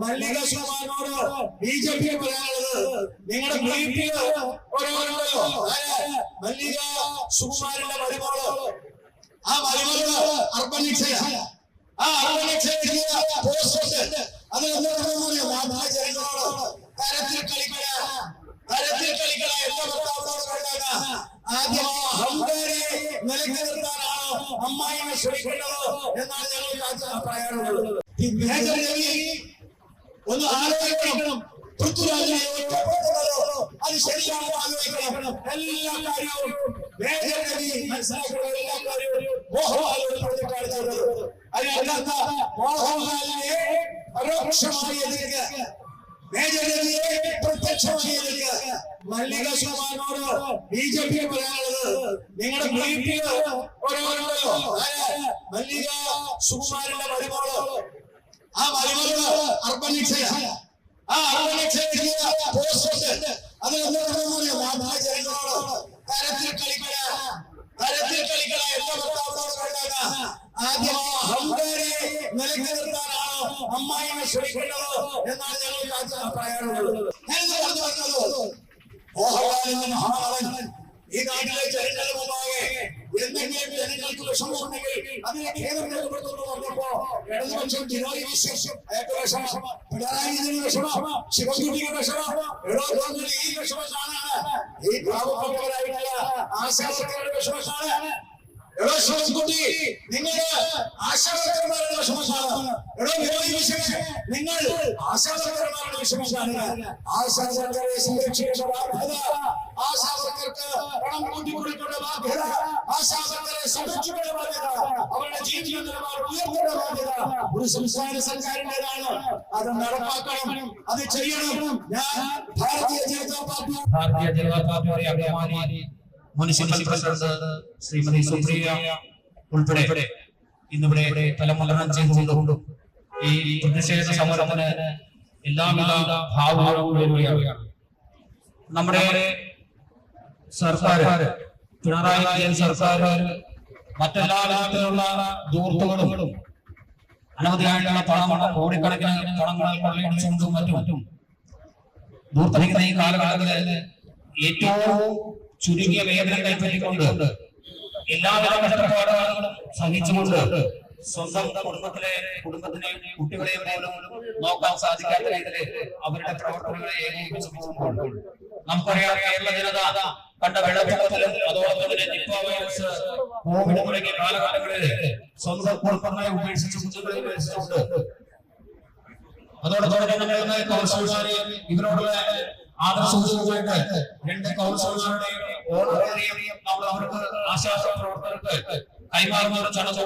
മല്ലിക സുമാനോട് B J P പറയാനുള്ളത്. നിങ്ങളുടെ വീട്ടിൽ ഓരോരുണ്ടല്ലോ മല്ലിക സുകുമാരന്റെ മരുമോൾ ആ മരുമോൾ അർബൻ ആ അർബൻ നിക്ഷയ പോസ്റ്റ് അത് ജനങ്ങളോട് തരത്തിൽ കളിക്കല തരത്തിൽ കളിക്കല എല്ലാ ഭർത്താവിനോട് കണ്ടാണ് ആദ്യം ആ അഹങ്കാരി നിലയ്ക്ക് നിർത്താനാണ് അമ്മായിനെ ശ്രമിക്കേണ്ടത് എന്നാണ് ഞങ്ങൾ പറയാനുള്ളത്. മേജർ രവി ഒന്ന് ആലോചിക്കണം. പൃഥ്വിരാജിനെ അത് ശരിയാണെന്ന് ആലോചിക്കണം. എല്ലാ കാര്യവും മനസ്സിലാക്കുന്ന എല്ലാ കാര്യവും ചെയ്തത് അതിനകത്ത് മോഹൻലാലിനെ പരോക്ഷമായി എതിർക്കുക. മേജർ രവിയെ പ്രത്യക്ഷമായി എതിർക്കുക. മല്ലിക സുമാനോട് ബി ജെ പി പറയാനുള്ളത് നിങ്ങളുടെ വീട്ടിൽ ഓരോരുണ്ടല്ലോ. മല്ലിക സുകുമാരന്റെ മരുമോൾ ആ മരുമോൾ അർബൻ നിക്ഷയ ആ അർബൻ നിക്ഷയ പോസ്റ്റ് അത് നാട്ടിലെ ജനങ്ങളോട് കരത്തിൽ കളിക്കല കരത്തിൽ കളിക്കല എല്ലാ ഭർത്താവിനോട് ആദ്യം ആ അഹങ്കാരി നിലയ്ക്ക് നിർത്താനാണ് അമ്മായിനെ ശ്രമിക്കേണ്ടത് എന്നാണ് ഞങ്ങൾ പറയാനുള്ളത്. ഞാനിത് പറഞ്ഞു മഹാനടൻ ഈ നാട്ടിലെ ജനങ്ങളുടെ മുമ്പാകെ എന്തെങ്കിലും ജനങ്ങൾക്ക് അതിനെ ഖേദം രേഖപ്പെടുത്തുന്നു പറഞ്ഞപ്പോ ഇടതുപക്ഷം പിണറായി വിശ്വസം അയാൾക്ക് വിഷമം പിണറായി ഇതിന് വിഷമം ശിവകുട്ടിക്ക് വിഷമം ഈ വിഷമത്താണ് ഈ പാവപ്പെട്ടവരായിട്ടുള്ള ആശാസക്കാരുടെ വിഷമത്താണ് എടോ ശിവൻകുട്ടി നിങ്ങൾ ആശാവർക്കർമാരുടെ വിഷമത്താണ് എടോ നിങ്ങൾ ആശാവർക്കർമാരുടെ വിഷമത്താണ് ആശാവർക്കറെ സംരക്ഷിക്കേണ്ട ബാധ്യത ആശാവർക്കർക്ക് പണം കൂട്ടി കൊടുക്കേണ്ട ബാധ്യത ആശാവർക്കറെ സംരക്ഷിക്കേണ്ട ബാധ്യത. അവരുടെ ജീവിത നിലവാരം ഉയർത്തേണ്ട ബാധ്യത. ഒരു സംസ്ഥാന സർക്കാരിന്റേതാണ് അത് നടപ്പാക്കണം. അത് ചെയ്യണം. ഞാൻ ഭാരതീയ ജനതാ പാർട്ടി ഭാരതീയ ജനതാ പാർട്ടിയുടെ അഭിമാനി മുനിസിപ്പൽ പ്രസിഡന്റ് ശ്രീമതി സുപ്രിയ ഉൾപ്പെടെ ഇന്നിവിടെ തലമുറം ചെയ്തുകൊണ്ടും ഈ പ്രതിഷേധ സമരത്തിന് എല്ലാവിധ ഭാവങ്ങളും നമ്മുടെ സർക്കാർ പിണറായി വിജയൻ സർക്കാർ മറ്റെല്ലാ വിധത്തിലുള്ള ദൂർത്തുകളും അനവധിയായിട്ടുള്ള പണം കോടിക്കണക്കിന് പണങ്ങൾ കൊള്ളയടിച്ചുകൊണ്ടും മറ്റും ദൂർത്തടിക്കുന്ന ഈ കാലഘട്ടത്തിൽ ഏറ്റവും ചുരുങ്ങിയ വേതനം കൈപ്പറ്റിക്കൊണ്ട് എല്ലാവിധ കഷ്ടപ്പാടുകളും സഹിച്ചുകൊണ്ട് സ്വന്തം കുടുംബത്തിലെ കുടുംബത്തിനെയും കുട്ടികളെയും പോലും നോക്കാൻ സാധിക്കാത്ത രീതിയിൽ അവരുടെ പ്രവർത്തനങ്ങളെ ഏകീകരിച്ചു പോകുമ്പോൾ നമുക്കറിയാം കേരള ജനത കണ്ട വെള്ളപ്പൊക്കത്തിലും അതോടൊപ്പം തന്നെ വൈറസ് കോവിഡ് തുടങ്ങിയ കാലഘട്ടങ്ങളിൽ സ്വന്തം കുടുംബങ്ങളെ ഉപേക്ഷിച്ച് കുഞ്ഞുങ്ങളെ ഉപേക്ഷിച്ചുകൊണ്ട് അതോടൊപ്പം തന്നെ നമ്മൾ കൗൺസിലർമാരെയും ഇവരോടുള്ള ആദർശവുമായിട്ട് രണ്ട് കൗൺസിലർമാരുടെയും ഓണറേറിയം നമ്മൾ അവർക്ക് ആശാസ പ്രവർത്തകർക്ക് കൈമാറുന്ന ചടങ്ങ്